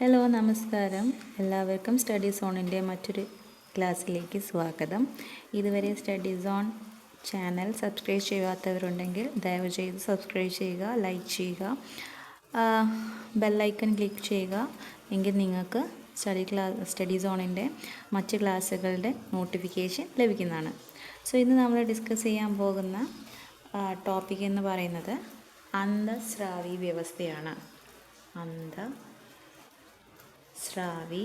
Hello നമസ്കാരം. എല്ലാവർക്കും study സോണിന്റെ മറ്റൊരു ക്ലാസ്സിലേക്ക് സ്വാഗതം. ഇതുവരെ സ്റ്റഡി സോൺ ചാനൽ സബ്സ്ക്രൈബ് ചെയ്യാത്തവരുണ്ടെങ്കിൽ ദയവ് ചെയ്ത് സബ്സ്ക്രൈബ് ചെയ്യുക ലൈക്ക് ചെയ്യുക ബെല്ലൈക്കൺ ക്ലിക്ക് ചെയ്യുക. എങ്കിൽ നിങ്ങൾക്ക് സ്റ്റഡി ക്ലാസ് സ്റ്റഡി സോണിന്റെ മറ്റ് ക്ലാസ്സുകളുടെ നോട്ടിഫിക്കേഷൻ ലഭിക്കുന്നതാണ്. സോ ഇന്ന് നമ്മൾ ഡിസ്കസ് ചെയ്യാൻ പോകുന്ന ടോപ്പിക് എന്ന് പറയുന്നത് അന്തസ്രാവി വ്യവസ്ഥയാണ്. അന്ത സ്രാവി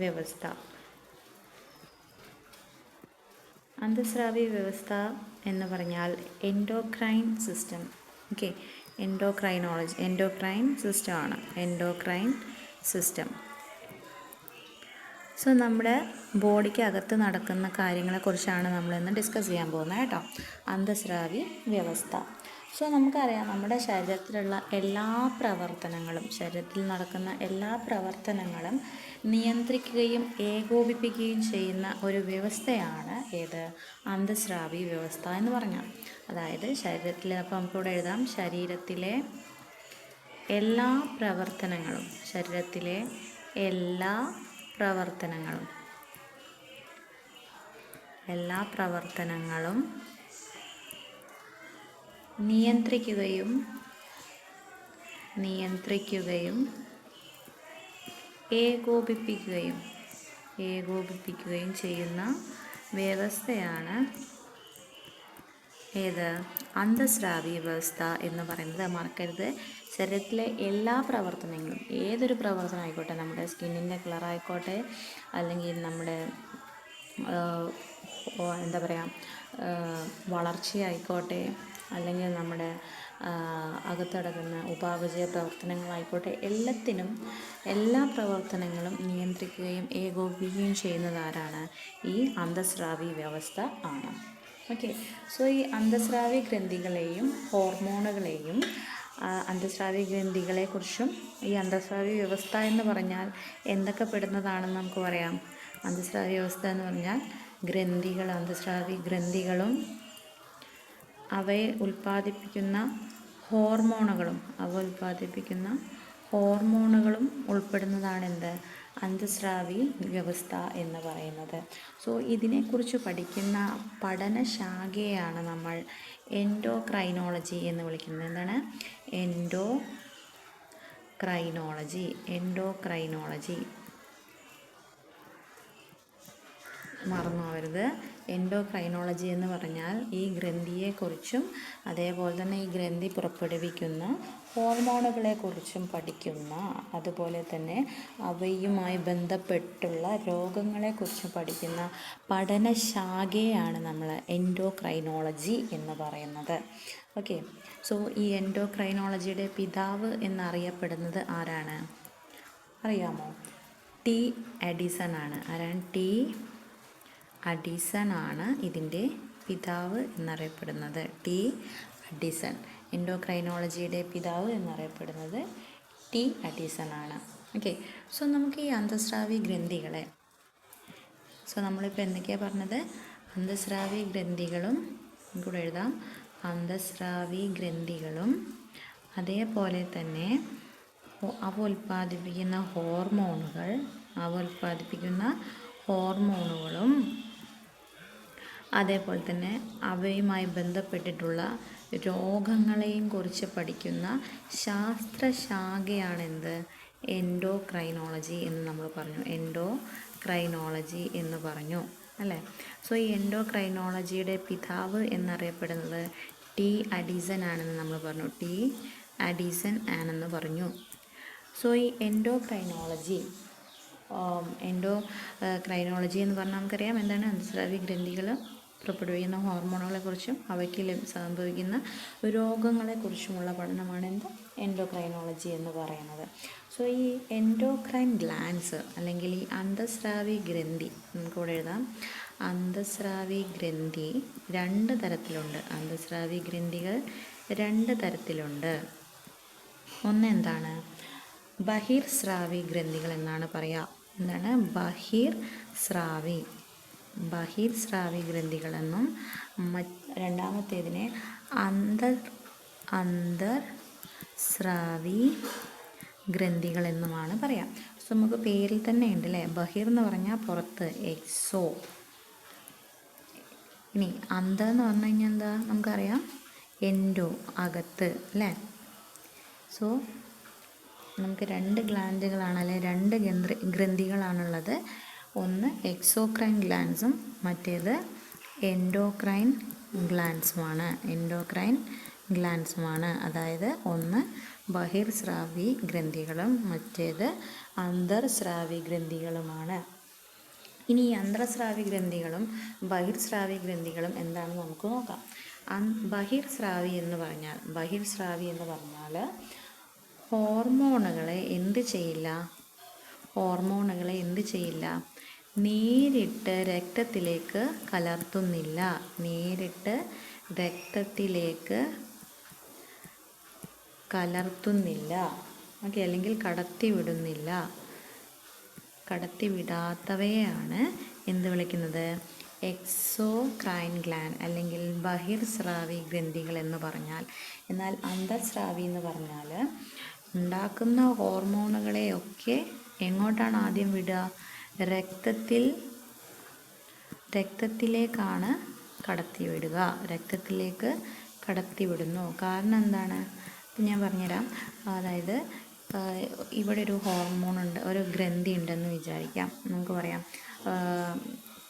വ്യവസ്ഥ. അന്തസ്രാവി വ്യവസ്ഥ എന്ന് പറഞ്ഞാൽ endocrine system okay endocrinology endocrine സിസ്റ്റമാണ് എൻഡോക്രൈൻ സിസ്റ്റം സോ നമ്മുടെ ബോഡിക്ക് അകത്ത് നടക്കുന്ന കാര്യങ്ങളെക്കുറിച്ചാണ് നമ്മളിന്ന് ഡിസ്കസ് ചെയ്യാൻ പോകുന്നത് കേട്ടോ. അന്തസ്രാവി വ്യവസ്ഥ. സോ നമുക്കറിയാം നമ്മുടെ ശരീരത്തിലുള്ള എല്ലാ പ്രവർത്തനങ്ങളും ശരീരത്തിൽ നടക്കുന്ന എല്ലാ പ്രവർത്തനങ്ങളും നിയന്ത്രിക്കുകയും ഏകോപിപ്പിക്കുകയും ചെയ്യുന്ന ഒരു വ്യവസ്ഥയാണ് ഏത്? അന്തസ്രാവി വ്യവസ്ഥ എന്ന് പറഞ്ഞാൽ. അതായത് ശരീരത്തിൽ അപ്പോൾ നമുക്കിവിടെ എഴുതാം. ശരീരത്തിലെ എല്ലാ പ്രവർത്തനങ്ങളും ശരീരത്തിലെ എല്ലാ പ്രവർത്തനങ്ങളും എല്ലാ പ്രവർത്തനങ്ങളും നിയന്ത്രിക്കുകയും നിയന്ത്രിക്കുകയും ഏകോപിപ്പിക്കുകയും ഏകോപിപ്പിക്കുകയും ചെയ്യുന്ന വ്യവസ്ഥയാണ് ഏത്? അന്തസ്രാവി വ്യവസ്ഥ എന്ന് പറയുന്നത്. മറക്കരുത്. ശരീരത്തിലെ എല്ലാ പ്രവർത്തനങ്ങളും ഏതൊരു പ്രവർത്തനം ആയിക്കോട്ടെ നമ്മുടെ സ്കിന്നിന്റെ കളർ ആയിക്കോട്ടെ അല്ലെങ്കിൽ നമ്മുടെ എന്താ പറയുക വളർച്ചയായിക്കോട്ടെ അല്ലെങ്കിൽ നമ്മുടെ അകത്തടങ്ങുന്ന ഉപാപചയ പ്രവർത്തനങ്ങളായിക്കോട്ടെ എല്ലാത്തിനും എല്ലാ പ്രവർത്തനങ്ങളും നിയന്ത്രിക്കുകയും ഏകോപിക്കുകയും ചെയ്യുന്നത് ആരാണ് ഈ അന്തസ്രാവി വ്യവസ്ഥ ആണ്. ഓക്കെ സോ ഈ അന്തസ്രാവി ഗ്രന്ഥികളെയും ഹോർമോണുകളെയും അന്തസ്രാവി ഗ്രന്ഥികളെക്കുറിച്ചും ഈ അന്തസ്രാവി വ്യവസ്ഥ എന്ന് പറഞ്ഞാൽ എന്തൊക്കെ പെടുന്നതാണെന്ന് നമുക്ക് പറയാം. അന്തസ്രാവി വ്യവസ്ഥ എന്ന് പറഞ്ഞാൽ ഗ്രന്ഥികൾ അന്തസ്രാവി ഗ്രന്ഥികളും അവയെ ഉൽപ്പാദിപ്പിക്കുന്ന ഹോർമോണുകളും അവ ഉൽപ്പാദിപ്പിക്കുന്ന ഹോർമോണുകളും ഉൾപ്പെടുന്നതാണ് എന്ത് അന്തസ്രാവി വ്യവസ്ഥ എന്ന് പറയുന്നത്. സോ ഇതിനെക്കുറിച്ച് പഠിക്കുന്ന പഠനശാഖയാണ് നമ്മൾ എൻഡോക്രൈനോളജി എന്ന് വിളിക്കുന്നത്. എന്താണ്? Endocrinology endocrinology. മറന്നു പോകരുത് എൻഡോക്രൈനോളജി എന്ന് പറഞ്ഞാൽ ഈ ഗ്രന്ഥിയെക്കുറിച്ചും അതേപോലെ തന്നെ ഈ ഗ്രന്ഥി പുറപ്പെടുവിക്കുന്ന ഹോർമോണുകളെക്കുറിച്ചും പഠിക്കുന്ന അതുപോലെ തന്നെ അവയുമായി ബന്ധപ്പെട്ടുള്ള രോഗങ്ങളെക്കുറിച്ചും പഠിക്കുന്ന പഠനശാഖയാണ് നമ്മൾ എൻഡോക്രൈനോളജി എന്ന് പറയുന്നത്. ഓക്കെ. സോ ഈ എൻഡോക്രൈനോളജിയുടെ പിതാവ് എന്നറിയപ്പെടുന്നത് ആരാണ്? അറിയാമോ? ടി അഡിസൺ ആണ്. ആരാണ്? ടി അഡിസൺ ആണ് ഇതിന്റെ പിതാവ് എന്നറിയപ്പെടുന്നത്. T Addison. എൻഡോക്രൈനോളജിയുടെ പിതാവ് എന്നറിയപ്പെടുന്നത് ടി അഡിസൺ ആണ് ഓക്കെ. സോ നമുക്ക് ഈ അന്തസ്രാവി ഗ്രന്ഥികളെ സോ നമ്മളിപ്പോൾ എന്തൊക്കെയാണ് പറഞ്ഞത്? അന്തസ്രാവി ഗ്രന്ഥികളും കൂടെ എഴുതാം. അന്തസ്രാവി ഗ്രന്ഥികളും അതേപോലെ തന്നെ അവ ഉൽപ്പാദിപ്പിക്കുന്ന ഹോർമോണുകൾ അവ ഉൽപ്പാദിപ്പിക്കുന്ന ഹോർമോണുകളും അതേപോലെ തന്നെ അവയുമായി ബന്ധപ്പെട്ടിട്ടുള്ള രോഗങ്ങളെയും കുറിച്ച് പഠിക്കുന്ന ശാസ്ത്രശാഖയാണെന്ത്? എൻഡോക്രൈനോളജി എന്ന് നമ്മൾ പറഞ്ഞു. എൻഡോ ക്രൈനോളജി എന്ന് പറഞ്ഞു. അല്ലേ? സോ ഈ എൻഡോക്രൈനോളജിയുടെ പിതാവ് എന്നറിയപ്പെടുന്നത് ടി അഡീസൺ ആണെന്ന് നമ്മൾ പറഞ്ഞു. ടി അഡീസൺ ആണെന്ന് പറഞ്ഞു. സോ ഈ എൻഡോക്രൈനോളജി എൻഡോ ക്രൈനോളജി എന്ന് പറഞ്ഞാൽ നമുക്കറിയാം. എന്താണ്? അന്തസ്രാവി ഗ്രന്ഥികൾ പുറപ്പെടുവിക്കുന്ന ഹോർമോണുകളെക്കുറിച്ചും അവയ്ക്ക് സംഭവിക്കുന്ന രോഗങ്ങളെക്കുറിച്ചുമുള്ള പഠനമാണ് എന്ത്? എൻഡോക്രൈനോളജി എന്ന് പറയുന്നത്. സോ ഈ എൻഡോക്രൈൻ ഗ്ലാൻസ് അല്ലെങ്കിൽ ഈ അന്തസ്രാവി ഗ്രന്ഥി നമുക്കിവിടെ എഴുതാം. അന്തസ്രാവി ഗ്രന്ഥി രണ്ട് തരത്തിലുണ്ട്. അന്തസ്രാവി ഗ്രന്ഥികൾ രണ്ട് തരത്തിലുണ്ട്. ഒന്ന് എന്താണ്? ബഹിർ സ്രാവി ഗ്രന്ഥികൾ എന്നാണ് പറയുക. എന്താണ്? ബഹിർ സ്രാവി ബഹിർ സ്രാവി ഗ്രന്ഥികളെന്നും രണ്ടാമത്തേതിനെ അന്തർ അന്തർ സ്രാവി ഗ്രന്ഥികൾ എന്നുമാണ് പറയാം. സോ നമുക്ക് പേരിൽ തന്നെ ഉണ്ട് അല്ലേ? ബഹിർ എന്ന് പറഞ്ഞാൽ പുറത്ത് എക്സോ. ഇനി അന്ത എന്ന് പറഞ്ഞു കഴിഞ്ഞാൽ എന്താ? നമുക്കറിയാം. എൻഡോ അകത്ത് അല്ലേ? സോ നമുക്ക് രണ്ട് ഗ്ലാൻഡുകളാണ് അല്ലെ? രണ്ട് ഗ്രന്ഥി ഗ്രന്ഥികളാണുള്ളത്. ഒന്ന് എക്സോക്രൈൻ ഗ്ലാൻസും മറ്റേത് എൻഡോക്രൈൻ ഗ്ലാൻസുമാണ് എൻഡോക്രൈൻ ഗ്ലാൻസുമാണ് അതായത് ഒന്ന് ബഹിർസ്രാവി ഗ്രന്ഥികളും മറ്റേത് അന്തർസ്രാവി ഗ്രന്ഥികളുമാണ് ഇനി ഈ അന്തർസ്രാവി ഗ്രന്ഥികളും ബഹിർസ്രാവി ഗ്രന്ഥികളും എന്താണെന്ന് നമുക്ക് നോക്കാം. ബഹിർസ്രാവി എന്ന് പറഞ്ഞാൽ ബഹിർസ്രാവി എന്ന് പറഞ്ഞാൽ ഹോർമോണുകളെ എന്ത് ചെയ്യില്ല? ഹോർമോണുകളെ എന്ത് ചെയ്യില്ല? നേരിട്ട് രക്തത്തിലേക്ക് കലർത്തുന്നില്ല. നേരിട്ട് രക്തത്തിലേക്ക് കലർത്തുന്നില്ല. ഓക്കെ അല്ലെങ്കിൽ കടത്തിവിടുന്നില്ല കടത്തിവിടാത്തവയാണ് എന്ത് വിളിക്കുന്നത്? എക്സോക്രൈൻ ഗ്ലാൻഡ് അല്ലെങ്കിൽ ബഹിർസ്രാവി ഗ്രന്ഥികൾ എന്ന് പറഞ്ഞാൽ. എന്നാൽ അന്തസ്രാവി എന്ന് പറഞ്ഞാൽ ഉണ്ടാക്കുന്ന ഹോർമോണുകളെയൊക്കെ എങ്ങോട്ടാണ് ആദ്യം വിടുക? രക്തത്തിൽ രക്തത്തിലേക്കാണ് കടത്തിവിടുക. രക്തത്തിലേക്ക് കടത്തിവിടുന്നു. കാരണം എന്താണ്? ഇപ്പം ഞാൻ പറഞ്ഞുതരാം. അതായത് ഇവിടെ ഒരു ഹോർമോൺ ഉണ്ട് ഒരു ഗ്രന്ഥി ഉണ്ടെന്ന് വിചാരിക്കാം. നമുക്ക് പറയാം.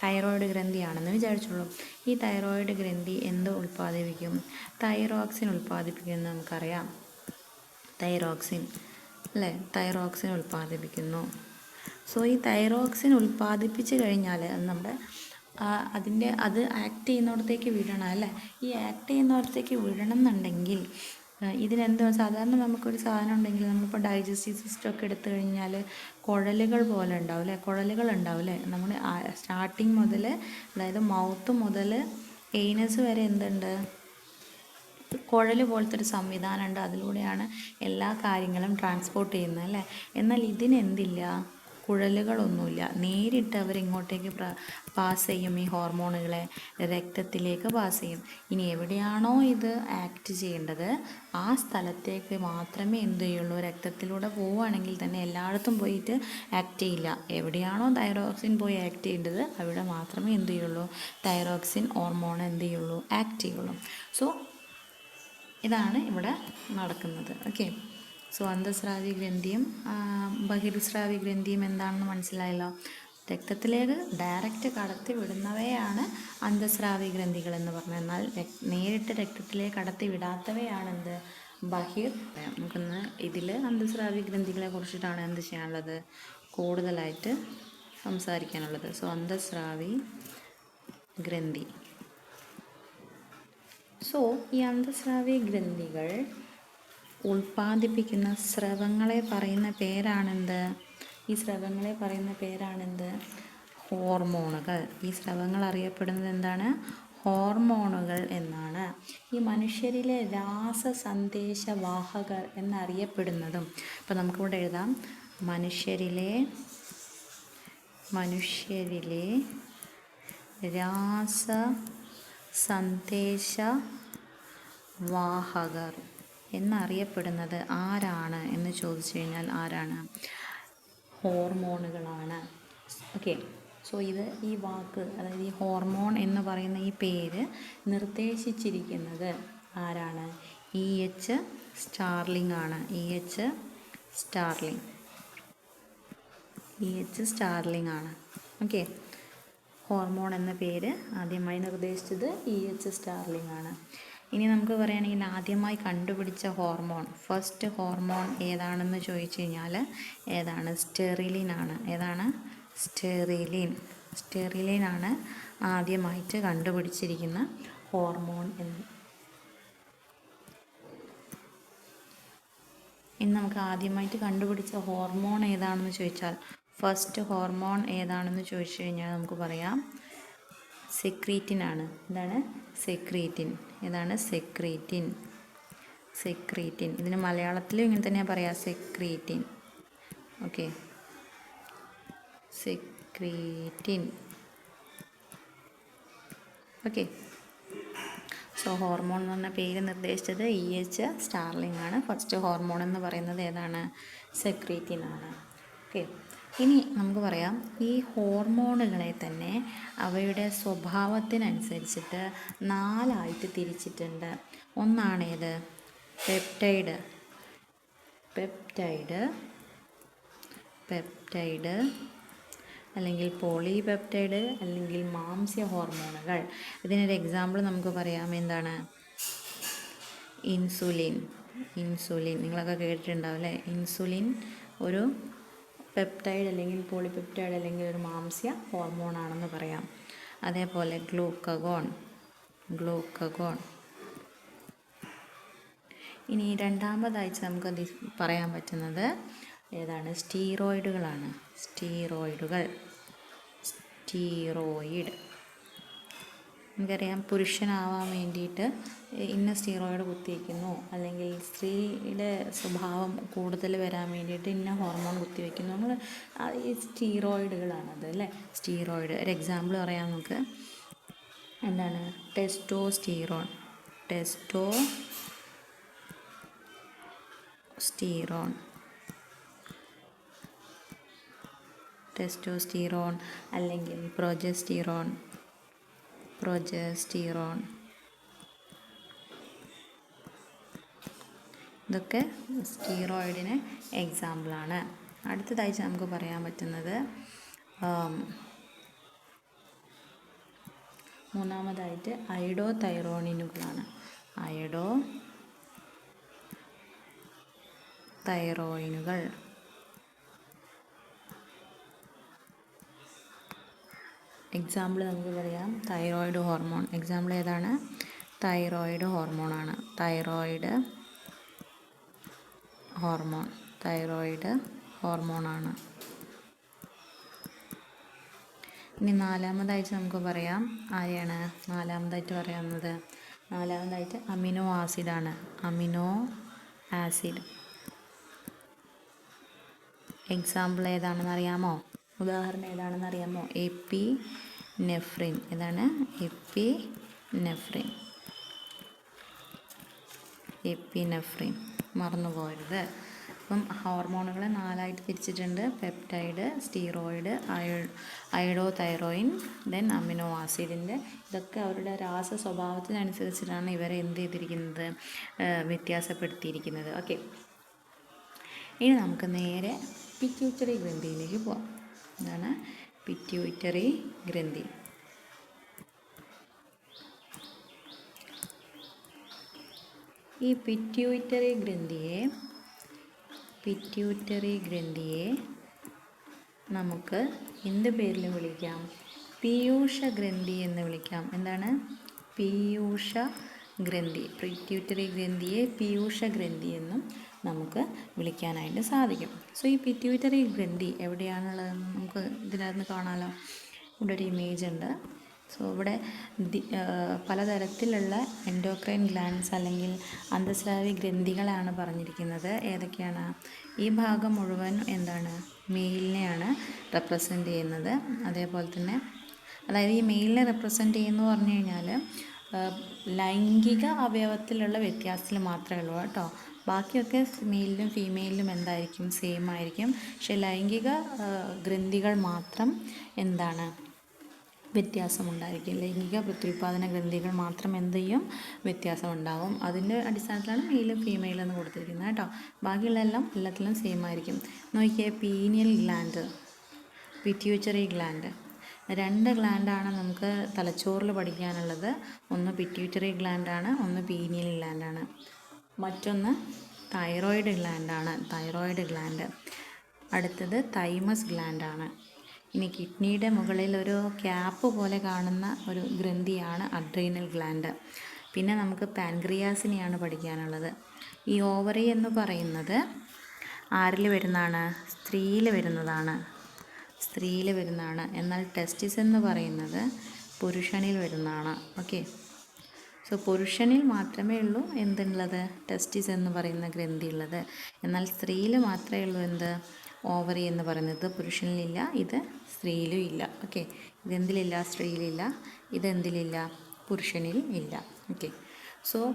തൈറോയിഡ് ഗ്രന്ഥിയാണെന്ന് വിചാരിച്ചോളൂ ഈ തൈറോയിഡ് ഗ്രന്ഥി എന്ത് ഉൽപ്പാദിപ്പിക്കും? തൈറോക്സിൻ ഉൽപ്പാദിപ്പിക്കുമെന്ന് നമുക്കറിയാം. തൈറോക്സിൻ അല്ലേ? തൈറോക്സിൻ ഉൽപ്പാദിപ്പിക്കുന്നു. സോ ഈ തൈറോക്സിൻ ഉൽപ്പാദിപ്പിച്ച് കഴിഞ്ഞാൽ നമ്മുടെ അതിന്റെ അത് ആക്ട് ചെയ്യുന്നിടത്തേക്ക് വിടണം അല്ലേ? ഈ ആക്ട് ചെയ്യുന്നിടത്തേക്ക് വിടണം എന്നുണ്ടെങ്കിൽ ഇതിനെന്തോ സാധാരണ നമുക്കൊരു സാധനം ഉണ്ടെങ്കിൽ നമ്മളിപ്പോൾ ഡൈജസ്റ്റീവ് സിസ്റ്റം ഒക്കെ എടുത്തു കഴിഞ്ഞാൽ കുഴലുകൾ പോലെ ഉണ്ടാവും അല്ലേ? കുഴലുകൾ ഉണ്ടാവും അല്ലേ? നമ്മൾ സ്റ്റാർട്ടിങ് മുതൽ അതായത് മൗത്ത് മുതൽ എയ്നസ് വരെ എന്തുണ്ട്? കുഴൽ പോലത്തെ ഒരു സംവിധാനമുണ്ട് അതിലൂടെയാണ് എല്ലാ കാര്യങ്ങളും ട്രാൻസ്പോർട്ട് ചെയ്യുന്നത് അല്ലേ? എന്നാൽ ഇതിനെന്തില്ല? കുഴലുകളൊന്നുമില്ല. നേരിട്ട് അവരിങ്ങോട്ടേക്ക് പാസ് ചെയ്യും. ഈ ഹോർമോണുകളെ രക്തത്തിലേക്ക് പാസ് ചെയ്യും. ഇനി എവിടെയാണോ ഇത് ആക്ട് ചെയ്യേണ്ടത് ആ സ്ഥലത്തേക്ക് മാത്രമേ എന്ത് ചെയ്യുള്ളൂ? രക്തത്തിലൂടെ പോവുകയാണെങ്കിൽ തന്നെ എല്ലായിടത്തും പോയിട്ട് ആക്ട് ചെയ്യില്ല. എവിടെയാണോ തൈറോക്സിൻ പോയി ആക്ട് ചെയ്യേണ്ടത് അവിടെ മാത്രമേ എന്ത് ചെയ്യുള്ളൂ? തൈറോക്സിൻ ഹോർമോൺ എന്ത് ചെയ്യുള്ളൂ? ആക്ട് ചെയ്യുള്ളൂ. സോ ഇതാണ് ഇവിടെ നടക്കുന്നത്. ഓക്കെ സോ അന്തസ്രാവി ഗ്രന്ഥിയും ബഹിർസ്രാവി ഗ്രന്ഥിയും എന്താണെന്ന് മനസ്സിലായല്ലോ? രക്തത്തിലേക്ക് ഡയറക്റ്റ് കടത്തി വിടുന്നവയാണ് അന്തസ്രാവി ഗ്രന്ഥികൾ എന്ന് പറഞ്ഞു എന്നാൽ നേരിട്ട് രക്തത്തിലേക്ക് കടത്തി വിടാത്തവയാണ് എന്ത് ബഹിർ നമുക്കിന്ന് ഇതിൽ അന്തസ്രാവി ഗ്രന്ഥികളെ കുറിച്ചിട്ടാണ് എന്ത് ചെയ്യാനുള്ളത്? കൂടുതലായിട്ട് സംസാരിക്കാനുള്ളത്. സോ അന്തസ്രാവി ഗ്രന്ഥി സോ ഈ അന്തസ്രാവി ഗ്രന്ഥികൾ ഉൽപ്പാദിപ്പിക്കുന്ന സ്രവങ്ങളെ പറയുന്ന പേരാണെന്ത്? ഈ സ്രവങ്ങളെ പറയുന്ന പേരാണെന്ത്? ഹോർമോണുകൾ. ഈ സ്രവങ്ങൾ അറിയപ്പെടുന്നത് എന്താണ്? ഹോർമോണുകൾ എന്നാണ്. ഈ മനുഷ്യരിലെ രാസ രാസസന്ദേശവാഹകർ എന്നറിയപ്പെടുന്നതും. ഇപ്പം നമുക്കിവിടെ എഴുതാം. മനുഷ്യരിലെ മനുഷ്യരിലെ രാസ സന്ദേശ വാഹകർ എന്നറിയപ്പെടുന്നത് ആരാണ് എന്ന് ചോദിച്ചു കഴിഞ്ഞാൽ ആരാണ്? ഹോർമോണുകളാണ്. ഓക്കെ. സോ ഇത് ഈ വാക്ക് അതായത് ഈ ഹോർമോൺ എന്ന് പറയുന്ന ഈ പേര് നിർദ്ദേശിച്ചിരിക്കുന്നത് ആരാണ്? ഇ എച്ച് സ്റ്റാർലിംഗ് ആണ്. E H Starling E H Starling ആണ്. ഓക്കെ. ഹോർമോൺ എന്ന പേര് ആദ്യമായി നിർദ്ദേശിച്ചത് ഇ എച്ച് സ്റ്റാർലിംഗ് ആണ്. ഇനി നമുക്ക് പറയുകയാണെങ്കിൽ ആദ്യമായി കണ്ടുപിടിച്ച ഹോർമോൺ. ഫസ്റ്റ് ഹോർമോൺ ഏതാണെന്ന് ചോദിച്ചു കഴിഞ്ഞാൽ ഏതാണ്? സ്റ്റെറിലിൻ ആണ്. ഏതാണ്? സ്റ്റെറിലിൻ സ്റ്റെറിലിൻ ആണ് ആദ്യമായിട്ട് കണ്ടുപിടിച്ചിരിക്കുന്ന ഹോർമോൺ എന്ന്. ഇനി നമുക്ക് ആദ്യമായിട്ട് കണ്ടുപിടിച്ച ഹോർമോൺ ഏതാണെന്ന് ചോദിച്ചാൽ ഫസ്റ്റ് ഹോർമോൺ ഏതാണെന്ന് ചോദിച്ചു കഴിഞ്ഞാൽ നമുക്ക് പറയാം സെക്രീറ്റിൻ ആണ്. എന്താണ്? സെക്രീറ്റിൻ ഏതാണ് സെക്രീറ്റിൻ. സെക്രീറ്റിൻ. ഇതിന് മലയാളത്തിലും ഇങ്ങനെ തന്നെയാണ് പറയുക secretin. Okay. Secretin. Okay. So hormone എന്ന് പറഞ്ഞ പേര് നിർദ്ദേശിച്ചത് ഇ എച്ച് സ്റ്റാർലിംഗ് ആണ്. ഫസ്റ്റ് ഹോർമോൺ എന്ന് പറയുന്നത് ഏതാണ്? സെക്രീറ്റിൻ ആണ്. ഓക്കെ. ഇനി നമുക്ക് പറയാം ഈ ഹോർമോണുകളെ തന്നെ അവയുടെ സ്വഭാവത്തിനനുസരിച്ചിട്ട് നാലായിട്ട് തിരിച്ചിട്ടുണ്ട്. ഒന്നാണേത് പെപ്റ്റൈഡ് പെപ്റ്റൈഡ് പെപ്റ്റൈഡ് അല്ലെങ്കിൽ പോളിപെപ്റ്റൈഡ് അല്ലെങ്കിൽ മാംസ്യ ഹോർമോണുകൾ. ഇതിനൊരു എക്സാമ്പിൾ നമുക്ക് പറയാം എന്താണ്? ഇൻസുലിൻ. ഇൻസുലിൻ. നിങ്ങളൊക്കെ കേട്ടിട്ടുണ്ടാവും അല്ലേ? ഇൻസുലിൻ ഒരു പെപ്റ്റൈഡ് അല്ലെങ്കിൽ പോളിപെപ്റ്റൈഡ് അല്ലെങ്കിൽ ഒരു മാംസ്യ ഹോർമോൺ ആണെന്ന് പറയാം. അതേപോലെ ഗ്ലൂക്കഗോൺ ഗ്ലൂക്കഗോൺ ഇനി രണ്ടാമതായിട്ട് നമുക്ക് പറയാൻ പറ്റുന്നത്? ഏതാണ്? സ്റ്റീറോയിഡുകളാണ് സ്റ്റീറോയിഡുകൾ സ്റ്റീറോയിഡ് നമുക്കറിയാം പുരുഷനാവാൻ വേണ്ടിയിട്ട് ഇന്ന സ്റ്റീറോയിഡ് കുത്തിവെക്കുന്നു. അല്ലെങ്കിൽ സ്ത്രീയുടെ സ്വഭാവം കൂടുതൽ വരാൻ വേണ്ടിയിട്ട് ഇന്ന ഹോർമോൺ കുത്തിവെക്കുന്നു. നമ്മൾ ഈ സ്റ്റീറോയിഡുകളാണത് അല്ലേ? സ്റ്റീറോയിഡ് ഒരു എക്സാമ്പിൾ പറയാം നമുക്ക്. എന്താണ്? ടെസ്റ്റോ സ്റ്റീറോൺ ടെസ്റ്റോ സ്റ്റീറോൺ ടെസ്റ്റോസ്റ്റീറോൺ അല്ലെങ്കിൽ പ്രൊജസ്റ്റീറോൺ പ്രൊജസ്റ്റീറോൺ. ഇതൊക്കെ സ്റ്റീറോയിഡിന് എക്സാമ്പിളാണ്. അടുത്തതായി നമുക്ക് പറയാൻ പറ്റുന്നത് മൂന്നാമതായിട്ട് അയഡോ തൈറോണിനുകളാണ് അയഡോ തൈറോയിനുകൾ. എക്സാമ്പിൾ നമുക്ക് പറയാം. തൈറോയിഡ് ഹോർമോൺ എക്സാമ്പിൾ ഏതാണ്? തൈറോയിഡ് ഹോർമോണാണ് തൈറോയിഡ് ഹോർമോൺ തൈറോയിഡ് ഹോർമോണാണ് ഇനി നാലാമതായിട്ട് നമുക്ക് പറയാം. ആരെയാണ് നാലാമതായിട്ട് പറയാവുന്നത് നാലാമതായിട്ട് അമിനോ ആസിഡാണ് അമിനോ ആസിഡ് എക്സാമ്പിൾ ഏതാണെന്ന് അറിയാമോ? ഉദാഹരണം ഏതാണെന്ന് അറിയാമോ? എപ്പി നെഫ്രിൻ ഇതാണ് എപ്പി നെഫ്രിൻ എപ്പി നെഫ്രിൻ മറന്നുപോയത് അപ്പം ഹോർമോണുകളെ നാലായിട്ട് തിരിച്ചിട്ടുണ്ട്. പെപ്റ്റൈഡ് സ്റ്റീറോയിഡ് അയ അയഡോ തൈറോയിൻ ദെൻ അമിനോ ആസിഡിന്റെ. ഇതൊക്കെ അവരുടെ രാസ സ്വഭാവത്തിനനുസരിച്ചിട്ടാണ് ഇവരെ എന്ത് ചെയ്തിരിക്കുന്നത് വ്യത്യാസപ്പെടുത്തിയിരിക്കുന്നത്. ഓക്കെ. ഇനി നമുക്ക് നേരെ പിറ്റ്യൂട്ടറി ഗ്രന്ഥിയിലേക്ക് പോവാം. എന്താണ് പിറ്റ്യൂറ്ററി ഗ്രന്ഥി. ഈ പിറ്റ്യൂറ്ററി ഗ്രന്ഥിയെ പിറ്റ്യൂറ്ററി ഗ്രന്ഥിയെ നമുക്ക് എന്ത് പേരിൽ വിളിക്കാം? പീയൂഷ ഗ്രന്ഥി എന്ന് വിളിക്കാം. എന്താണ്? പീയൂഷ ഗ്രന്ഥി. പിറ്റ്യൂറ്ററി ഗ്രന്ഥിയെ പീയൂഷ ഗ്രന്ഥി എന്നും നമുക്ക് വിളിക്കാനായിട്ട് സാധിക്കും. സോ ഈ പിറ്റ്യൂട്ടറി ഗ്രന്ഥി എവിടെയാണുള്ളതെന്ന് നമുക്ക് ഇതിനകത്ത് കാണാമല്ലോ ഇവിടെ ഒരു ഇമേജ് ഉണ്ട്. സോ ഇവിടെ പലതരത്തിലുള്ള എൻഡോക്രൈൻ ഗ്ലാൻസ് അല്ലെങ്കിൽ അന്തസ്രാവി ഗ്രന്ഥികളാണ് പറഞ്ഞിരിക്കുന്നത്. ഏതൊക്കെയാണ്? ഈ ഭാഗം മുഴുവൻ എന്താണ്? മെയിലിനെയാണ് റെപ്രസെന്റ് ചെയ്യുന്നത്. അതേപോലെ തന്നെ അതായത് ഈ മെയിലിനെ റെപ്രസെന്റ് ചെയ്യുന്നു പറഞ്ഞു കഴിഞ്ഞാൽ ലൈംഗിക അവയവത്തിലുള്ള വ്യത്യാസത്തിൽ മാത്രമേ ഉള്ളൂ കേട്ടോ. ബാക്കിയൊക്കെ മെയിലിലും ഫീമെയിലിലും എന്തായിരിക്കും സെയിം ആയിരിക്കും. പക്ഷെ ലൈംഗിക ഗ്രന്ഥികൾ മാത്രം എന്താണ് വ്യത്യാസമുണ്ടായിരിക്കും. ലൈംഗിക പ്രത്യുൽപാദന ഗ്രന്ഥികൾ മാത്രം എന്ത് ചെയ്യും? വ്യത്യാസമുണ്ടാകും അതിന്റെ അടിസ്ഥാനത്തിലാണ് മെയിലും ഫീമെയിലും എന്ന് കൊടുത്തിരിക്കുന്നത് കേട്ടോ. ബാക്കിയുള്ളതെല്ലാം എല്ലാത്തിലും സെയിം ആയിരിക്കും. നോക്കിയേ പീനിയൽ ഗ്ലാൻഡ് പിറ്റ്യൂച്ചറി ഗ്ലാൻഡ് രണ്ട് ഗ്ലാൻഡാണ് നമുക്ക് തലച്ചോറിൽ പഠിക്കാനുള്ളത്. ഒന്ന് പിറ്റ്യൂച്ചറി ഗ്ലാൻഡാണ് ഒന്ന് പീനിയൽ ഗ്ലാൻഡാണ് മറ്റൊന്ന് തൈറോയിഡ് ഗ്ലാൻഡാണ് തൈറോയിഡ് ഗ്ലാൻഡ് അടുത്തത് തൈമസ് ഗ്ലാൻഡാണ് ഇനി കിഡ്നിയുടെ മുകളിൽ ഒരു ക്യാപ്പ് പോലെ കാണുന്ന ഒരു ഗ്രന്ഥിയാണ് അഡ്രീനൽ ഗ്ലാൻഡ് പിന്നെ നമുക്ക് പാൻക്രിയാസിനെയാണ് പഠിക്കാനുള്ളത്. ഈ ഓവറി എന്ന് പറയുന്നത് ആരിൽ വരുന്നതാണ്? സ്ത്രീയിൽ വരുന്നതാണ്. സ്ത്രീയിൽ വരുന്നതാണ്. എന്നാൽ ടെസ്റ്റിസ് എന്ന് പറയുന്നത് പുരുഷനിൽ വരുന്നതാണ്. ഓക്കെ സോ പുരുഷനിൽ മാത്രമേ ഉള്ളൂ എന്തുള്ളത്? ടെസ്റ്റിസ് എന്ന് പറയുന്ന ഗ്രന്ഥി ഉള്ളത് എന്നാൽ സ്ത്രീയിൽ മാത്രമേ ഉള്ളൂ എന്ത്? ഓവറി എന്ന് പറയുന്നത്. പുരുഷനിലില്ല ഇത് സ്ത്രീയിലും ഇല്ല. ഓക്കെ ഇതെന്തിലില്ല? സ്ത്രീയിലില്ല. ഇതെന്തിലില്ല? പുരുഷനിൽ ഇല്ല. ഓക്കെ സോ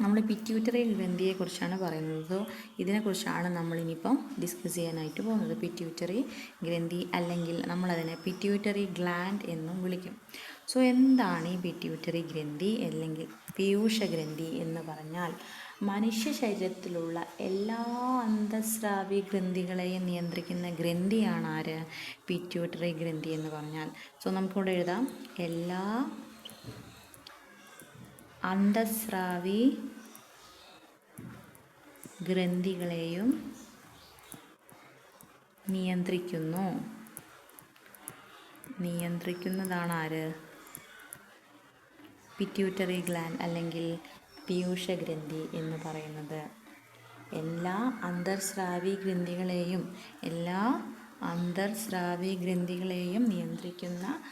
നമ്മൾ പിറ്റ്യൂട്ടറി ഗ്രന്ഥിയെക്കുറിച്ചാണ് പറയുന്നത്. ഇതിനെക്കുറിച്ചാണ് നമ്മളിനിയിപ്പം ഡിസ്കസ് ചെയ്യാനായിട്ട് പോകുന്നത്. പിറ്റ്യൂട്ടറി ഗ്രന്ഥി അല്ലെങ്കിൽ നമ്മളതിനെ പിറ്റ്യൂട്ടറി ഗ്ലാൻഡ് എന്നും വിളിക്കും. സോ എന്താണ് ഈ പിറ്റ്യൂട്ടറി ഗ്രന്ഥി അല്ലെങ്കിൽ പീയൂഷ ഗ്രന്ഥി എന്ന് പറഞ്ഞാൽ മനുഷ്യ ശരീരത്തിലുള്ള എല്ലാ അന്തസ്രാവി ഗ്രന്ഥികളെയും നിയന്ത്രിക്കുന്ന ഗ്രന്ഥിയാണ് ആര്? പിറ്റ്യൂട്ടറി ഗ്രന്ഥി എന്ന് പറഞ്ഞാൽ. സോ നമുക്കിവിടെ എഴുതാം. എല്ലാ അന്തസ്രാവി ഗ്രന്ഥികളെയും നിയന്ത്രിക്കുന്നു. നിയന്ത്രിക്കുന്നതാണ് ആര്? പിറ്റ്യൂട്ടറി ഗ്ലാൻഡ് അല്ലെങ്കിൽ പീയൂഷ ഗ്രന്ഥി എന്ന് പറയുന്നത്. എല്ലാ അന്തർസ്രാവി ഗ്രന്ഥികളെയും എല്ലാ അന്തർസ്രാവി ഗ്രന്ഥികളെയും നിയന്ത്രിക്കുന്ന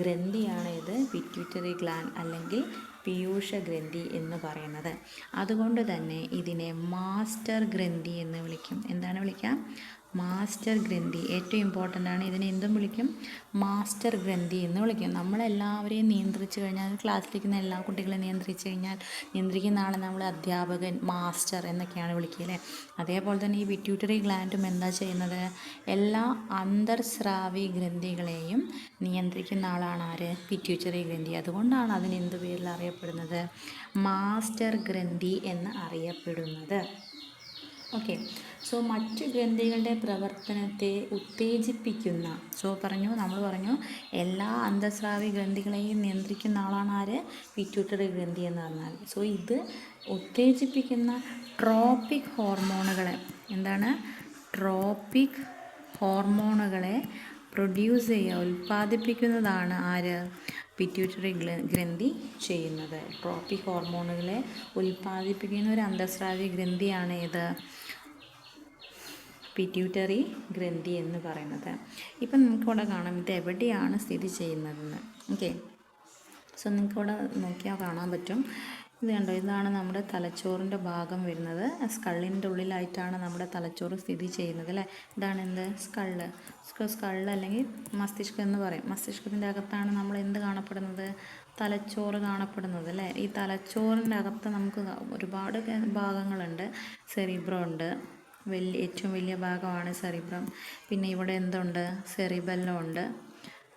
ഗ്രന്ഥിയാണ് ഇത് പിറ്റ്യൂട്ടറി ഗ്ലാൻഡ് അല്ലെങ്കിൽ പീയൂഷ ഗ്രന്ഥി എന്ന് പറയുന്നത്. അതുകൊണ്ട് തന്നെ ഇതിനെ മാസ്റ്റർ ഗ്രന്ഥി എന്ന് വിളിക്കും. എന്താണ് വിളിക്കാം? മാസ്റ്റർ ഗ്രന്ഥി. ഏറ്റവും ഇമ്പോർട്ടന്റ് ആണ്. ഇതിനെ എന്തും വിളിക്കും? മാസ്റ്റർ ഗ്രന്ഥി എന്ന് വിളിക്കും. നമ്മളെല്ലാവരെയും നിയന്ത്രിച്ചു കഴിഞ്ഞാൽ ക്ലാസ്സിലിരിക്കുന്ന എല്ലാ കുട്ടികളെയും നിയന്ത്രിച്ചു കഴിഞ്ഞാൽ നിയന്ത്രിക്കുന്ന ആളെ നമ്മൾ അധ്യാപകൻ മാസ്റ്റർ എന്നൊക്കെയാണ് വിളിക്കുക അല്ലേ? അതേപോലെ തന്നെ ഈ വിറ്റ്യൂട്ടറി ഗ്ലാൻഡും എന്താ ചെയ്യുന്നത്? എല്ലാ അന്തർസ്രാവി ഗ്രന്ഥികളെയും നിയന്ത്രിക്കുന്ന ആളാണ് ആര്? പിറ്റ്യൂട്ടറി ഗ്രന്ഥി. അതുകൊണ്ടാണ് അതിന് എന്ത് പേരിൽ അറിയപ്പെടുന്നത്? മാസ്റ്റർ ഗ്രന്ഥി എന്ന് അറിയപ്പെടുന്നത്. ഓക്കെ സോ മറ്റ് ഗ്രന്ഥികളുടെ പ്രവർത്തനത്തെ ഉത്തേജിപ്പിക്കുന്ന സോ പറഞ്ഞു നമ്മൾ പറഞ്ഞു എല്ലാ അന്തസ്രാവി ഗ്രന്ഥികളെയും നിയന്ത്രിക്കുന്ന ആളാണ് ആര്? പിറ്റ്യൂട്ടറി ഗ്രന്ഥി എന്ന് പറഞ്ഞാൽ. സോ ഇത് ഉത്തേജിപ്പിക്കുന്ന ട്രോപ്പിക് ഹോർമോണുകളെ എന്താണ്? ട്രോപ്പിക് ഹോർമോണുകളെ പ്രൊഡ്യൂസ് ചെയ്യുക ഉൽപ്പാദിപ്പിക്കുന്നതാണ് ആര്? പിറ്റ്യൂട്ടറി ഗ്രന്ഥി ചെയ്യുന്നത്. ട്രോപ്പിക് ഹോർമോണുകളെ ഉൽപ്പാദിപ്പിക്കുന്ന ഒരു അന്തസ്രാവി ഗ്രന്ഥിയാണ് ഇത്. പിറ്റ്യൂട്ടറി ഗ്രന്ഥി എന്ന് പറയുന്നത്. ഇപ്പം നമുക്കിവിടെ കാണാം ഇത് എവിടെയാണ് സ്ഥിതി ചെയ്യുന്നതെന്ന്. ഓക്കെ സോ നിങ്ങൾക്കിവിടെ നോക്കിയാൽ കാണാൻ പറ്റും. ഇത് കണ്ടോ ഇതാണ് നമ്മുടെ തലച്ചോറിന്റെ ഭാഗം വരുന്നത്. സ്കള്ളിന്റെ ഉള്ളിലായിട്ടാണ് നമ്മുടെ തലച്ചോറ് സ്ഥിതി ചെയ്യുന്നത് അല്ലേ? ഇതാണ് എന്ത്? സ്കള്ള്. സ്കള്ള് അല്ലെങ്കിൽ മസ്തിഷ്കം എന്ന് പറയും. മസ്തിഷ്കത്തിന്റെ അകത്താണ് നമ്മൾ എന്ത് കാണപ്പെടുന്നത്? തലച്ചോറ് കാണപ്പെടുന്നത് അല്ലേ? ഈ തലച്ചോറിന്റെ അകത്ത് നമുക്ക് ഒരുപാട് ഭാഗങ്ങളുണ്ട്. സെറിബ്രോ ഉണ്ട് വലിയ ഏറ്റവും വലിയ ഭാഗമാണ് സെറിബ്രം. പിന്നെ ഇവിടെ എന്തുണ്ട്? സെറിബെല്ലോ ഉണ്ട്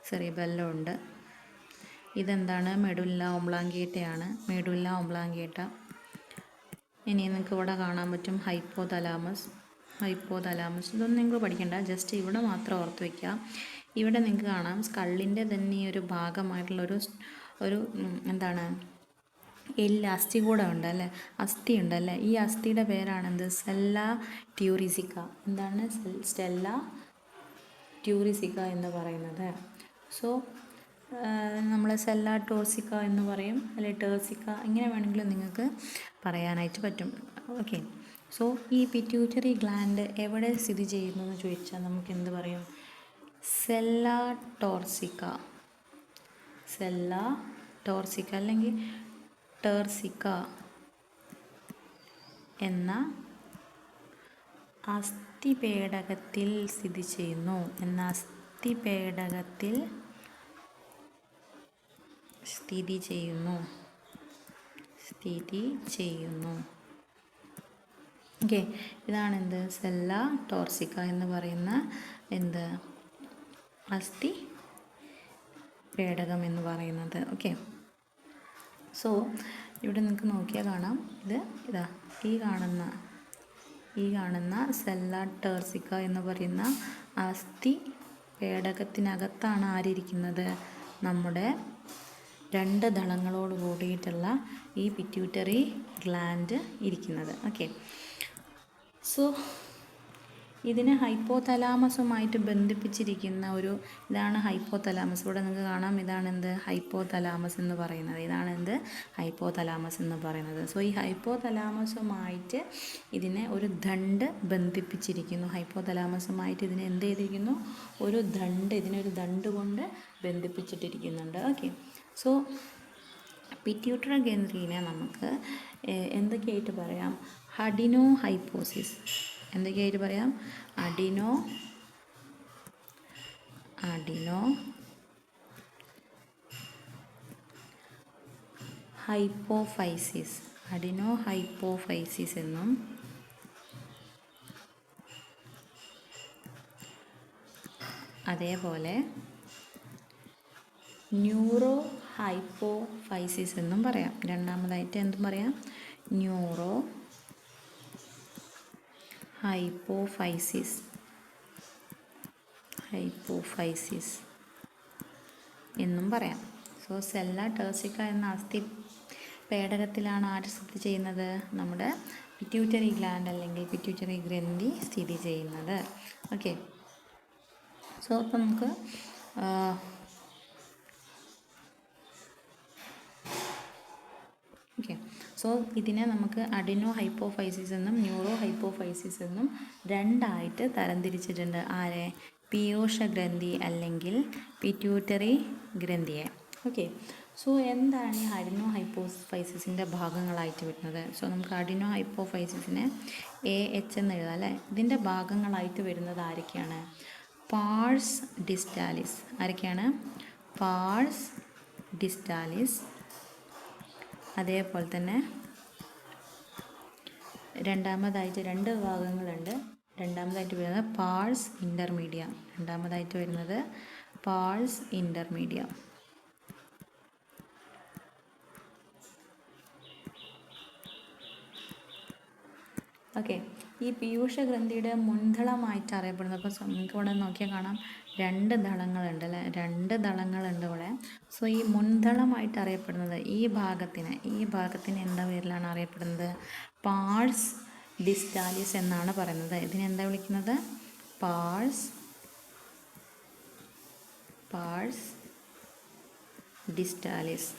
സെറിബെല്ലോ ഉണ്ട് ഇതെന്താണ്? മെഡുല്ല ഒംബ്ലാങ്കേറ്റയാണ് മെഡുല്ല ഒംബ്ലാങ്കേട്ട ഇനി നിങ്ങൾക്ക് ഇവിടെ കാണാൻ പറ്റും ഹൈപ്പോ തലാമസ് ഹൈപ്പോ തലാമസ് ഇതൊന്നും നിങ്ങൾ പഠിക്കണ്ട. ജസ്റ്റ് ഇവിടെ മാത്രം ഓർത്ത് വയ്ക്കുക ഇവിടെ നിങ്ങൾക്ക് കാണാം. സ്കള്ളിന്റെ തന്നെ ഒരു ഭാഗമായിട്ടുള്ളൊരു ഒരു എന്താണ്? എല്ല് അസ്ഥി കൂടെ ഉണ്ടല്ലേ അസ്ഥി ഉണ്ടല്ലേ ഈ അസ്ഥിയുടെ പേരാണെന്ത്? സെല്ല ട്യൂറിസിക്ക എന്താണ്? സ്റ്റെല്ല ട്യൂറിസിക്ക എന്ന് പറയുന്നത്. സോ നമ്മൾ സെല്ല ടോർസിക്ക എന്ന് പറയും അല്ലെ ടേഴ്സിക്ക ഇങ്ങനെ വേണമെങ്കിലും നിങ്ങൾക്ക് പറയാനായിട്ട് പറ്റും. ഓക്കെ. സോ ഈ പിറ്റ്യൂട്ടറി ഗ്ലാൻഡ് എവിടെ സ്ഥിതി ചെയ്യുന്നു എന്ന് ചോദിച്ചാൽ നമുക്ക് എന്ത് പറയും? സെല്ല ടോർസിക്ക. സെല്ല ടോർസിക്ക. അല്ലെങ്കിൽ ടേർസിക്ക എന്ന അസ്ഥിപേടകത്തിൽ സ്ഥിതി ചെയ്യുന്നു. എന്ന അസ്ഥിപേടകത്തിൽ സ്ഥിതി ചെയ്യുന്നു. സ്ഥിതി ചെയ്യുന്നു. ഓക്കെ ഇതാണ് എന്ത് സെല്ല ടോർസിക്ക എന്ന് പറയുന്ന എന്ത്? അസ്ഥി പേടകം എന്ന് പറയുന്നത്. ഓക്കെ സോ ഇവിടെ നിങ്ങൾക്ക് നോക്കിയാൽ കാണാം. ഇത് ഇതാ ഈ കാണുന്ന ഈ കാണുന്ന സെല്ല ടേർസിക്ക എന്ന് പറയുന്ന അസ്ഥി പേടകത്തിനകത്താണ് ആരിയിരിക്കുന്നത് നമ്മുടെ രണ്ട് ദളങ്ങളോട് കൂടിയിട്ടുള്ള ഈ പിറ്റ്യൂട്ടറി ഗ്ലാൻഡ് ഇരിക്കുന്നത്. ഓക്കെ സോ ഇതിനെ ഹൈപ്പോതലാമസുമായിട്ട് ബന്ധിപ്പിച്ചിരിക്കുന്ന ഒരു ഇതാണ് ഹൈപ്പോതലാമസ്. ഇവിടെ നിങ്ങൾക്ക് കാണാം ഇതാണ് എന്ത് ഹൈപ്പോതലാമസ് എന്ന് പറയുന്നത്. ഇതാണ് എന്ത് ഹൈപ്പോതലാമസ് എന്ന് പറയുന്നത്. സോ ഈ ഹൈപ്പോതലാമസുമായിട്ട് ഇതിനെ ഒരു ദണ്ട് ബന്ധിപ്പിച്ചിരിക്കുന്നു. ഹൈപ്പോതലാമസുമായിട്ട് ഇതിനെ എന്ത് ചെയ്തിരിക്കുന്നു? ഒരു ദണ്ട് ഇതിനൊരു ദണ്ട് കൊണ്ട് ബന്ധിപ്പിച്ചിട്ടിരിക്കുന്നുണ്ട്. ഓക്കെ സോ പിറ്റ്യൂട്ടർ ഗ്രന്ഥിനെ നമുക്ക് എന്തൊക്കെയായിട്ട് പറയാം? ഹഡിനോ ഹൈപ്പോസിസ് എന്തൊക്കെയായിട്ട് പറയാം? Adeno adeno hypophysis adeno hypophysis എന്നും അതേപോലെ ന്യൂറോ ഹൈപ്പോഫൈസിസ് എന്നും പറയാം. രണ്ടാമതായിട്ട് എന്തും പറയാം? Neuro hypophysis. ഹൈപ്പോഫൈസിസ് എന്നും പറയാം. സോ സെല്ല ടേഴ്സിക്ക എന്ന അസ്ഥി പേടകത്തിലാണ് ആര് സ്ഥിതി ചെയ്യുന്നത്? നമ്മുടെ പിറ്റ്യൂട്ടറി ഗ്ലാൻഡ് അല്ലെങ്കിൽ പിറ്റ്യൂട്ടറി ഗ്രന്ഥി സ്ഥിതി ചെയ്യുന്നത്. ഓക്കെ സോ അപ്പം നമുക്ക് ഓക്കെ സോ ഇതിനെ നമുക്ക് അഡിനോ ഹൈപ്പോഫൈസിസ് എന്നും ന്യൂറോ ഹൈപ്പോഫൈസിസ് എന്നും രണ്ടായിട്ട് തരംതിരിച്ചിട്ടുണ്ട്. ആരെ? പിയോഷ ഗ്രന്ഥി അല്ലെങ്കിൽ പിറ്റ്യൂട്ടറി ഗ്രന്ഥിയെ. ഓക്കെ സോ എന്താണ് ഈ അഡിനോ ഹൈപ്പോഫൈസിസിന്റെ ഭാഗങ്ങളായിട്ട് വരുന്നത്? സോ നമുക്ക് അഡിനോ ഹൈപ്പോഫൈസിസിനെ എ എച്ച് എന്ന് എഴുതാം അല്ലേ? ഇതിന്റെ ഭാഗങ്ങളായിട്ട് വരുന്നത് ആരൊക്കെയാണ്? Pars distalis. ആരൊക്കെയാണ്? പാഴ്സ് ഡിസ്റ്റാലിസ് അതേപോലെ തന്നെ രണ്ടാമതായിട്ട് രണ്ട് ഭാഗങ്ങളുണ്ട്. രണ്ടാമതായിട്ട് വരുന്നത് പാഴ്സ് ഇന്റർമീഡിയ രണ്ടാമതായിട്ട് വരുന്നത് പാഴ്സ് ഇന്റർമീഡിയ ഓക്കെ. ഈ പീയൂഷ ഗ്രന്ഥിയുടെ മുൻതളമായിട്ട് അറിയപ്പെടുന്നത് അപ്പോൾ നമുക്ക് ഇവിടെ നോക്കിയാൽ കാണാം. രണ്ട് ദളങ്ങളുണ്ട് അല്ലേ? രണ്ട് ദളങ്ങളുണ്ട് ഇവിടെ. സോ ഈ മുൻതളമായിട്ട് അറിയപ്പെടുന്നത് ഈ ഭാഗത്തിന് ഈ ഭാഗത്തിന് എന്താ പേരിലാണ് അറിയപ്പെടുന്നത്? പാഴ്സ് ഡിസ്റ്റാലിസ് എന്നാണ് പറയുന്നത്. ഇതിനെന്താ വിളിക്കുന്നത്? പാഴ്സ് പാഴ്സ് ഡിസ്റ്റാലിസ്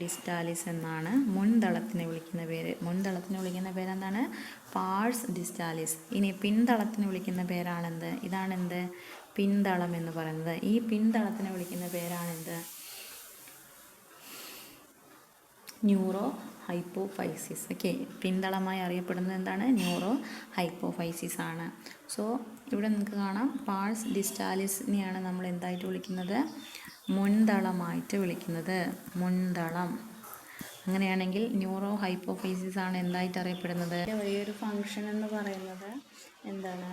ഡിസ്റ്റാലിസ് എന്നാണ് മുൻതളത്തിനെ വിളിക്കുന്ന പേര്. മുൻതളത്തിനെ വിളിക്കുന്ന പേരെന്താണ്? പാഴ്സ് ഡിസ്റ്റാലിസ് ഇനി പിൻതളത്തിന് വിളിക്കുന്ന പേരാണെന്ത്? ഇതാണെന്ത്? പിന്തളം എന്ന് പറയുന്നത്. ഈ പിന്തളത്തിനെ വിളിക്കുന്ന പേരാണെന്ത്? ന്യൂറോ ഹൈപ്പോഫൈസിസ് ഓക്കെ പിന്തളമായി അറിയപ്പെടുന്നത് എന്താണ്? ന്യൂറോ ഹൈപ്പോഫൈസിസ് ആണ്. സോ ഇവിടെ നിങ്ങൾക്ക് കാണാം. പാഴ്സ് ഡിസ്റ്റാലിസിനെയാണ് നമ്മൾ എന്തായിട്ട് വിളിക്കുന്നത്? മുൻതളമായിട്ട് വിളിക്കുന്നത്. മുൻതളം. അങ്ങനെയാണെങ്കിൽ ന്യൂറോ ഹൈപ്പോഫൈസിസ് ആണ് എന്തായിട്ട് അറിയപ്പെടുന്നത്? വലിയൊരു ഫങ്ഷൻ എന്ന് പറയുന്നത് എന്താണ്?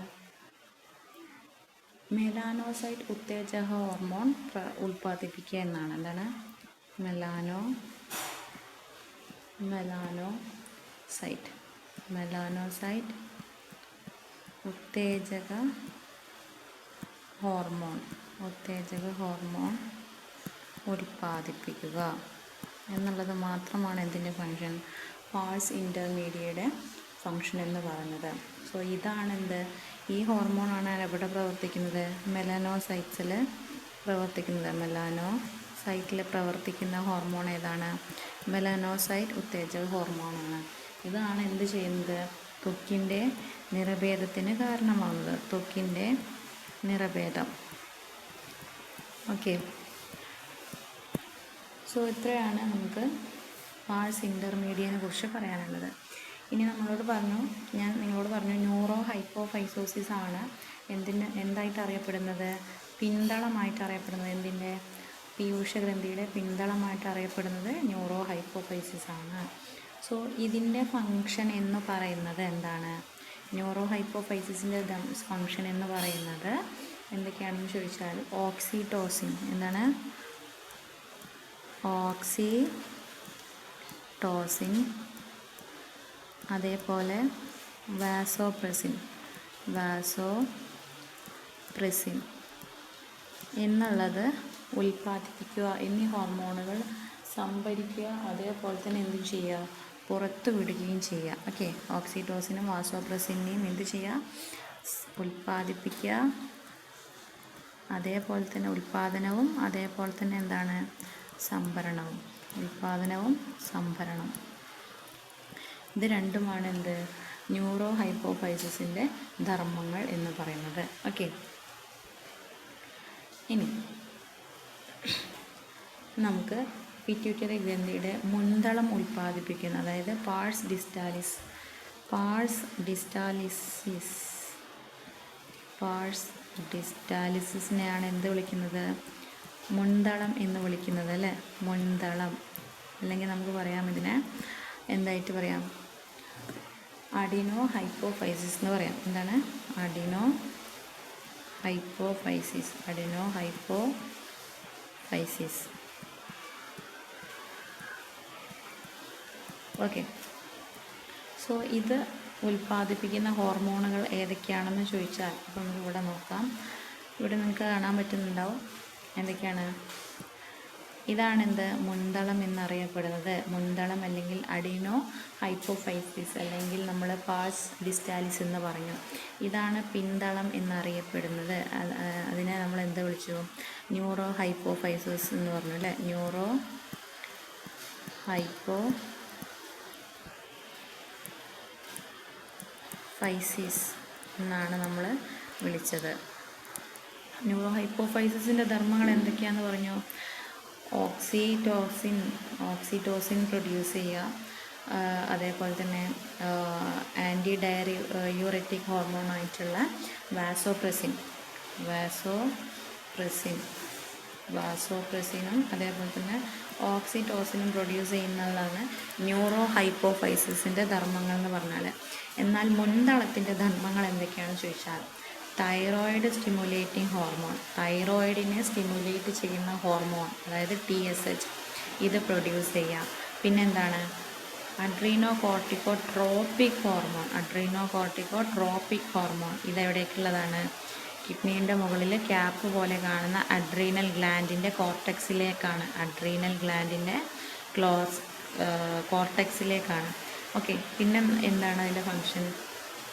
മെലാനോസൈറ്റ് ഉത്തേജക ഹോർമോൺ ഉൽപ്പാദിപ്പിക്കുക എന്നാണ്. എന്താണ്? മെലാനോ മെലാനോസൈറ്റ് മെലാനോസൈറ്റ് ഉത്തേജക ഹോർമോൺ ഉത്തേജക ഹോർമോൺ ഉൽപ്പാദിപ്പിക്കുക എന്നുള്ളത് മാത്രമാണ് എന്തിന്റെ ഫങ്ഷൻ പാഴ്സ് ഇന്റർമീഡിയയുടെ ഫങ്ഷൻ എന്ന് പറയുന്നത്. സോ ഇതാണെന്ത്? ഈ ഹോർമോണാണ് എവിടെ പ്രവർത്തിക്കുന്നത്? മെലാനോസൈറ്റ്സിൽ പ്രവർത്തിക്കുന്നത്. മെലാനോ സൈറ്റിൽ പ്രവർത്തിക്കുന്ന ഹോർമോൺ ഏതാണ്? മെലാനോസൈറ്റ് ഉത്തേജക ഹോർമോണാണ്. ഇതാണ് എന്ത് ചെയ്യുന്നത്? ത്വക്കിന്റെ നിറഭേദത്തിന് കാരണമാകുന്നത് ത്വക്കിന്റെ നിറഭേദം. ഓക്കെ. സോ ഇത്രയാണ് നമുക്ക് പാഴ്സ് ഇന്റർമീഡിയനെ കുറിച്ച് പറയാനുള്ളത്. ഇനി നമ്മളോട് പറഞ്ഞു ഞാൻ നിങ്ങളോട് പറഞ്ഞു ന്യൂറോ ഹൈപ്പോഫൈസോസിസ് ആണ് എന്തിന് എന്തായിട്ട് അറിയപ്പെടുന്നത്? പിന്തളമായിട്ട് അറിയപ്പെടുന്നത് എന്തിന്റെ? പീയൂഷ ഗ്രന്ഥിയുടെ പിന്തളമായിട്ട് അറിയപ്പെടുന്നത് ന്യൂറോ ഹൈപ്പോഫൈസിസ് ആണ് സോ ഇതിന്റെ ഫങ്ഷൻ എന്ന് പറയുന്നത് എന്താണ്? ന്യൂറോ ഹൈപ്പോഫൈസിസിന്റെ ഫങ്ഷൻ എന്ന് പറയുന്നത് എന്തൊക്കെയാണെന്ന് ചോദിച്ചാൽ ഓക്സിടോസിൻ. എന്താണ്? ഓക്സി ടോസിൻ അതേപോലെ വാസോപ്രസിൻ. വാസോ പ്രസിൻ എന്നുള്ളത് ഉൽപ്പാദിപ്പിക്കുക. എന്നീ ഹോർമോണുകൾ സംഭരിക്കുക അതേപോലെ തന്നെ എന്ത് ചെയ്യുക? പുറത്തു വിടുകയും ചെയ്യുക. ഓക്കെ. ഓക്സിറ്റോസിനും വാസോപ്രസിനെയും എന്ത് ചെയ്യുക? ഉൽപ്പാദിപ്പിക്കുക. അതേപോലെ തന്നെ ഉൽപ്പാദനവും അതേപോലെ തന്നെ എന്താണ്? സംഭരണവും. ഉൽപ്പാദനവും സംഭരണം. ഇത് രണ്ടുമാണ് എന്ത്? ന്യൂറോ ഹൈപ്പോഫൈസിന്റെ ധർമ്മങ്ങൾ എന്ന് പറയുന്നത്. ഓക്കെ. ഇനി നമുക്ക് പിറ്റ്യൂട്ടറി ഗ്രന്ഥിയുടെ മുൻതളം ഉൽപ്പാദിപ്പിക്കുന്ന അതായത് pars distalis pars distalis pars ഡിസ്റ്റാലിസിസിനെയാണ് എന്ത് വിളിക്കുന്നത്? മുൻതളം എന്ന് വിളിക്കുന്നത് അല്ലേ? മുൻതളം. അല്ലെങ്കിൽ നമുക്ക് പറയാം ഇതിനെ എന്തായിട്ട് പറയാം? അഡിനോ ഹൈപ്പോഫൈസിസ് എന്ന് പറയാം. എന്താണ്? Adeno hypophysis. Adeno hypophysis okay. So ഇത് ഉൽപ്പാദിപ്പിക്കുന്ന ഹോർമോണുകൾ ഏതൊക്കെയാണെന്ന് ചോദിച്ചാൽ ഇപ്പം നമുക്ക് ഇവിടെ നോക്കാം. ഇവിടെ നിങ്ങൾക്ക് കാണാൻ പറ്റുന്നുണ്ടാവും. എന്തൊക്കെയാണ്? ഇതാണ് മുന്തളം എന്നറിയപ്പെടുന്നത്. മുന്തളം അല്ലെങ്കിൽ അഡിനോ ഹൈപ്പോഫൈസിസ് അല്ലെങ്കിൽ നമ്മൾ പാസ് ഡിസ്റ്റാലിസ് എന്ന് പറഞ്ഞു. ഇതാണ് പിന്തളം എന്നറിയപ്പെടുന്നത്. അത് അതിനെ നമ്മൾ എന്ത് വിളിച്ചു? ന്യൂറോ ഹൈപ്പോഫൈസിസ് എന്ന് പറഞ്ഞു അല്ലേ? ന്യൂറോ ഹൈപ്പോ ഫൈസിസ് എന്നാണ് നമ്മൾ വിളിച്ചത്. ന്യൂറോ ഹൈപ്പോഫൈസിസിന്റെ ധർമ്മങ്ങൾ എന്തൊക്കെയാണെന്ന് പറഞ്ഞു? ഓക്സിറ്റോസിൻ ഓക്സിറ്റോസിൻ പ്രൊഡ്യൂസ് ചെയ്യുക. അതേപോലെ തന്നെ ആന്റി ഡയറി യൂററ്റിക് ഹോർമോണായിട്ടുള്ള വാസോപ്രസിൻ വാസോപ്രസിൻ വാസോപ്രസിനും അതേപോലെ തന്നെ ഓക്സിറ്റോസിനും പ്രൊഡ്യൂസ് ചെയ്യുന്നതാണ് ന്യൂറോ ഹൈപ്പോഫൈസിസിന്റെ ധർമ്മങ്ങൾ എന്ന് പറഞ്ഞാൽ എന്നാൽ മുൻതളത്തിന്റെ ധർമ്മങ്ങൾ എന്തൊക്കെയാണെന്ന് ചോദിച്ചാൽ തൈറോയിഡ് സ്റ്റിമുലേറ്റിംഗ് ഹോർമോൺ തൈറോയിഡിനെ സ്റ്റിമുലേറ്റ് ചെയ്യുന്ന ഹോർമോൺ അതായത് ടി എസ് എച്ച് ഇത് പ്രൊഡ്യൂസ് ചെയ്യാം. പിന്നെന്താണ്? Adrenocorticotropic hormone adrenocorticotropic hormone ഇതെവിടേക്കുള്ളതാണ് കിഡ്നീന്റെ മുകളിൽ ക്യാപ്പ് പോലെ കാണുന്ന അഡ്രീനൽ ഗ്ലാൻഡിന്റെ കോർട്ടക്സിലേക്കാണ് അഡ്രീനൽ ഗ്ലാൻഡിന്റെ ക്ലോസ് കോർട്ടക്സിലേക്കാണ് ഓക്കെ പിന്നെ എന്താണ് അതിന്റെ ഫങ്ഷൻ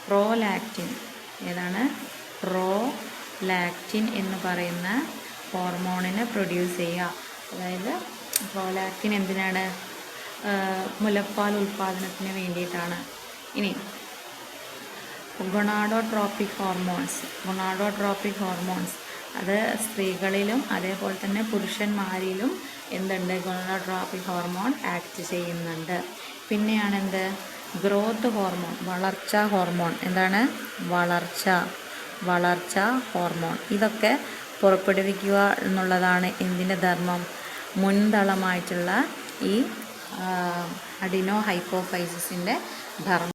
പ്രോലാക്റ്റിൻ ഏതാണ്? പ്രോലാക്റ്റിൻ എന്ന് പറയുന്ന ഹോർമോണിനെ പ്രൊഡ്യൂസ് ചെയ്യുക. അതായത് പ്രോലാക്റ്റിൻ എന്തിനാണ്? മുലപ്പാൽ ഉൽപ്പാദനത്തിന് വേണ്ടിയിട്ടാണ്. ഇനി ഗൊണാഡോട്രോപ്പിക് ഹോർമോൺസ് ഗൊണാഡോട്രോപ്പിക് ഹോർമോൺസ് അത് സ്ത്രീകളിലും അതേപോലെ തന്നെ പുരുഷന്മാരിലും എന്തുണ്ട്? ഗൊണാഡോട്രോപ്പിക് ഹോർമോൺ ആക്ട് ചെയ്യുന്നുണ്ട്. പിന്നെയാണെന്ത്? ഗ്രോത്ത് ഹോർമോൺ വളർച്ച ഹോർമോൺ എന്താണ്? വളർച്ച. വളർച്ച ഹോർമോൺ ഇതൊക്കെ പുറപ്പെടുവിക്കുക എന്നുള്ളതാണ് എന്തിന്റെ ധർമ്മം? മുൻതളമായിട്ടുള്ള ഈ അഡിനോ ഹൈപ്പോഫൈസിസിന്റെ ധർമ്മം.